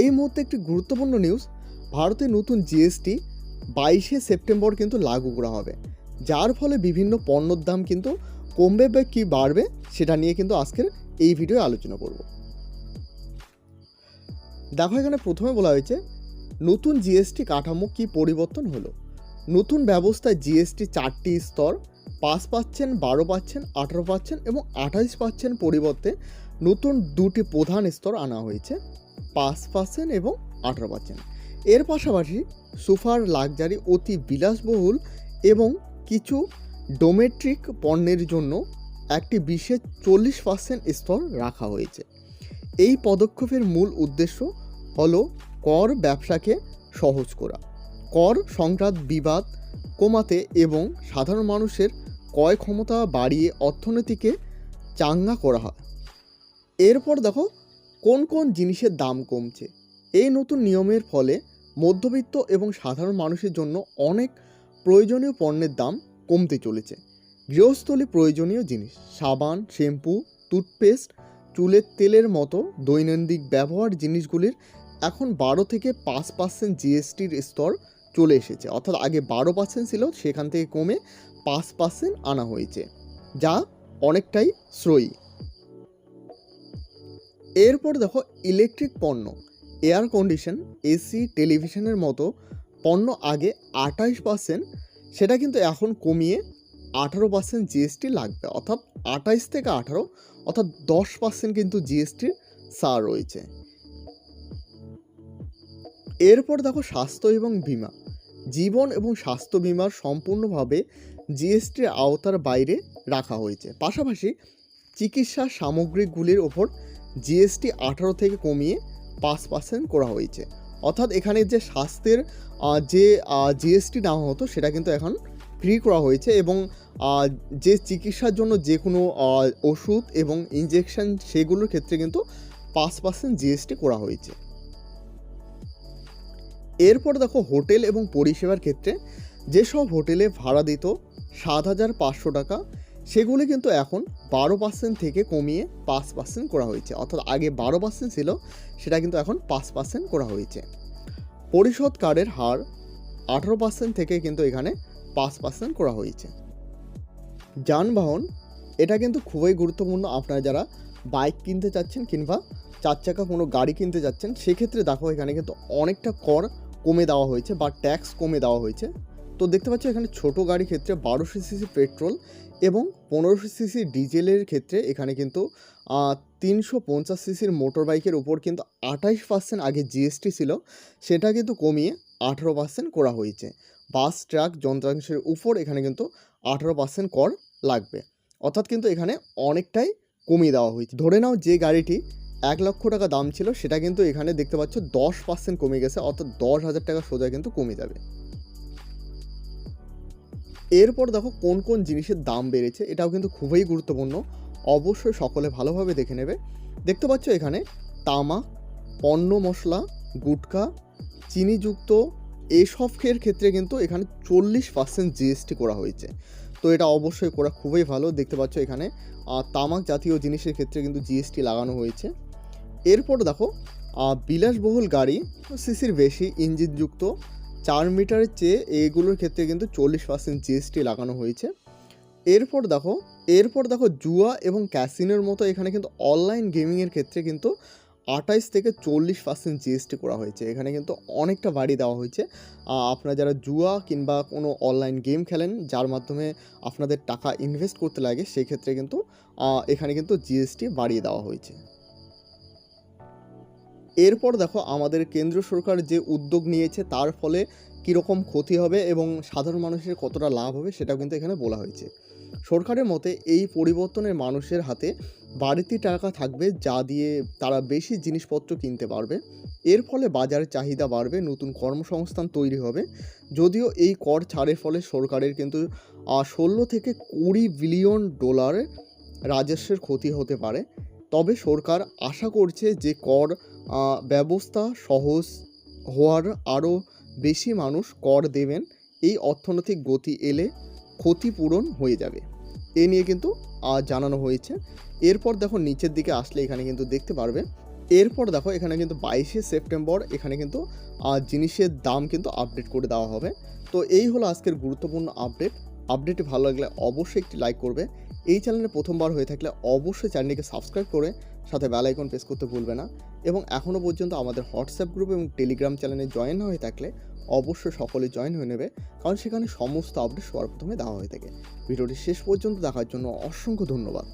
এই মুহূর্তে একটি গুরুত্বপূর্ণ নিউজ ভারতে নতুন জিএসটি বাইশে সেপ্টেম্বর কিন্তু লাগু করা হবে। যার ফলে বিভিন্ন পণ্যর দাম কিন্তু কমবে বা কী বাড়বে সেটা নিয়ে কিন্তু আজকের এই ভিডিও আলোচনা করব। দেখো, এখানে প্রথমে বলা হয়েছে, নতুন জিএসটি কাঠামো কি পরিবর্তন হলো? নতুন ব্যবস্থায় জিএসটি চারটি স্তর, পাঁচ পাচ্ছেন, বারো পাচ্ছেন, আঠারো পাচ্ছেন এবং আঠাইশ পাচ্ছেন পরিবর্তে নতুন দুটি প্রধান স্তর আনা হয়েছে। পাঁচ পার্সেন্ট এবং আঠারো পার্সেন্ট এর পাশাপাশি সুপার লাক্সারি অতি বিলাসবহুল এবং কিছু ডোমেট্রিক পণ্যের জন্য একটি বিশেষ চল্লিশ পার্সেন্ট স্তর রাখা হয়েছে। এই পদক্ষেপের মূল উদ্দেশ্য হল কর ব্যবসাকে সহজ করা। কর সংক্রান্ত বিবাদ কমাতে এবং সাধারণ মানুষের ক্রয় ক্ষমতা বাড়িয়ে অর্থনীতিকে চাঙ্গা করা হয়। এরপর দেখো কোন কোন জিনিসের দাম কমছে? এই নতুন নিয়মের ফলে মধ্যবিত্ত এবং সাধারণ মানুষের জন্য অনেক প্রয়োজনীয় পণ্যের দাম কমতে চলেছে। গৃহস্থলী প্রয়োজনীয় জিনিস, সাবান, শ্যাম্পু, টুথপেস্ট, চুলের তেলের মতো দৈনন্দিন ব্যবহার জিনিসগুলির এখন বারো থেকে পাঁচ পার্সেন্ট জিএসটির স্তর চলে এসেছে। অর্থাৎ আগে বারো পার্সেন্ট ছিল, সেখান থেকে কমে পাঁচ পার্সেন্ট আনা হয়েছে, যা অনেকটাই শ্রয়ী। এরপর দেখো ইলেকট্রিক পণ্য এয়ার কন্ডিশন এসি টেলিভিশনের মতো পণ্য আগে আঠাইশ পার্সেন্ট সেটা কিন্তু এখন কমিয়ে আঠারো পার্সেন্ট জিএসটি লাগবে, অর্থাৎ আঠাইশ থেকে আঠারো, অর্থাৎ দশ পার্সেন্ট কিন্তু জিএসটির ছাড় রয়েছে। এরপর দেখো স্বাস্থ্য এবং বিমা, জীবন এবং স্বাস্থ্য বিমার সম্পূর্ণভাবে জিএসটির আওতার বাইরে রাখা হয়েছে। পাশাপাশি চিকিৎসা সামগ্রীগুলির ওপর জিএসটি আঠারো থেকে কমিয়ে পাঁচ পার্সেন্ট করা হয়েছে। অর্থাৎ এখানে যে স্বাস্থ্যের যে জিএসটি নেওয়া হতো, সেটা কিন্তু এখন ফ্রি করা হয়েছে এবং যে চিকিৎসার জন্য যে কোনো ওষুধ এবং ইনজেকশন সেগুলোর ক্ষেত্রে কিন্তু পাঁচ পার্সেন্ট জিএসটি করা হয়েছে। এরপর দেখো হোটেল এবং পরিষেবার ক্ষেত্রে, যেসব হোটেলে ভাড়া দিত সাত হাজার পাঁচশো টাকা সেগুলি কিন্তু এখন বারো পার্সেন্ট থেকে কমিয়ে পাঁচ পার্সেন্ট করা হয়েছে। অর্থাৎ আগে বারো পার্সেন্ট ছিল, সেটা কিন্তু এখন পাঁচ পার্সেন্ট করা হয়েছে। পরিশোধ কার্ডের হার আঠারো পার্সেন্ট থেকে কিন্তু এখানে পাঁচ পার্সেন্ট করা হয়েছে। যানবাহন, এটা কিন্তু খুবই গুরুত্বপূর্ণ। আপনারা যারা বাইক কিনতে চাচ্ছেন কিংবা চার চাকা কোনো গাড়ি কিনতে যাচ্ছেন, সেক্ষেত্রে দেখো এখানে কিন্তু অনেকটা কর কমে দেওয়া হয়েছে বা ট্যাক্স কমে দেওয়া হয়েছে। তো দেখতে পাচ্ছ এখানে ছোট গাড়ির ক্ষেত্রে বারোশো সিসি পেট্রোল এবং পনেরোশো সিসি ডিজেলের ক্ষেত্রে এখানে কিন্তু তিনশো পঞ্চাশ সিসির মোটর বাইকের উপর কিন্তু আঠাইশ পার্সেন্ট আগে জিএসটি ছিল, সেটা কিন্তু কমিয়ে আঠেরো পার্সেন্ট করা হয়েছে। বাস, ট্রাক, যন্ত্রাংশের উপর এখানে কিন্তু আঠেরো পার্সেন্ট কর লাগবে। অর্থাৎ কিন্তু এখানে অনেকটাই কমিয়ে দেওয়া হয়েছে। ধরে নাও যে গাড়িটি এক লক্ষ টাকা দাম ছিল, সেটা কিন্তু এখানে দেখতে পাচ্ছ দশ পার্সেন্ট কমে গেছে, অর্থাৎ দশ হাজার টাকা সোজা কিন্তু কমে যাবে। এরপর দেখো কোন কোন জিনিসের দাম বেড়েছে, এটাও কিন্তু খুবই গুরুত্বপূর্ণ। অবশ্যই সকলে ভালোভাবে দেখে নেবে। দেখতে পাচ্ছ এখানে তামাক পণ্য মশলা গুটখা চিনিযুক্ত এসবের ক্ষেত্রে কিন্তু এখানে চল্লিশ পার্সেন্ট জিএসটি করা হয়েছে। তো এটা অবশ্যই করা খুবই ভালো। দেখতে পাচ্ছ এখানে তামাক জাতীয় জিনিসের ক্ষেত্রে কিন্তু জিএসটি লাগানো হয়েছে। এরপর দেখো বিলাসবহুল গাড়ি, সিসির বেশি, ইঞ্জিনযুক্ত চার মিটারের চেয়ে এগুলোর ক্ষেত্রে কিন্তু চল্লিশ পার্সেন্ট জিএসটি লাগানো হয়েছে। এরপর দেখো এরপর দেখো জুয়া এবং ক্যাসিনোর মতো এখানে কিন্তু অনলাইন গেমিংয়ের ক্ষেত্রে কিন্তু আঠাইশ থেকে চল্লিশ পার্সেন্ট জিএসটি করা হয়েছে। এখানে কিন্তু অনেকটা বাড়ি দেওয়া হয়েছে। আপনারা যারা জুয়া কিংবা কোনো অনলাইন গেম খেলেন, যার মাধ্যমে আপনাদের টাকা ইনভেস্ট করতে লাগে, সেক্ষেত্রে কিন্তু এখানে কিন্তু জিএসটি বাড়িয়ে দেওয়া হয়েছে। এরপর দেখো আমাদের কেন্দ্র সরকার যে উদ্যোগ নিয়েছে, তার ফলে কীরকম ক্ষতি হবে এবং সাধারণ মানুষের কতটা লাভ হবে সেটাও কিন্তু এখানে বলা হয়েছে। সরকারের মতে এই পরিবর্তনের মানুষের হাতে বাড়তি টাকা থাকবে যা দিয়ে তারা বেশি জিনিসপত্র কিনতে পারবে। এর ফলে বাজার চাহিদা বাড়বে, নতুন কর্মসংস্থান তৈরি হবে। যদিও এই কর ছাড়ের ফলে সরকারের কিন্তু ষোলো থেকে কুড়ি বিলিয়ন ডলারের রাজস্বের ক্ষতি হতে পারে। তবে সরকার আশা করছে যে কর ব্যবস্থা সহজ হওয়ার আরও বেশি মানুষ কর দেবেন। এই অর্থনৈতিক গতি এলে ক্ষতিপূরণ হয়ে যাবে। এ নিয়ে কিন্তু জানানো হয়েছে। এরপর দেখো নিচের দিকে আসলে এখানে কিন্তু দেখতে পারবে এরপর দেখো এখানে কিন্তু বাইশে সেপ্টেম্বর এখানে কিন্তু জিনিসের দাম কিন্তু আপডেট করে দেওয়া হবে। তো এই হলো আজকের গুরুত্বপূর্ণ আপডেট আপডেটটি ভালো লাগলে অবশ্যই একটি লাইক করবে। এই চ্যানেলে প্রথমবার হয়ে থাকলে অবশ্যই চ্যানেলটিকে সাবস্ক্রাইব করে সাথে বেল আইকন প্রেস করতে ভুলবে না। এবং এখনও পর্যন্ত আমাদের হোয়াটসঅ্যাপ গ্রুপ এবং টেলিগ্রাম চ্যানেলে জয়েন হয়ে থাকলে অবশ্যই সকলে জয়েন হয়ে নেবে। কারণ সেখানে সমস্ত আপডেট সবার প্রথমে দেওয়া হয়ে থাকে। ভিডিওটি শেষ পর্যন্ত দেখার জন্য অসংখ্য ধন্যবাদ।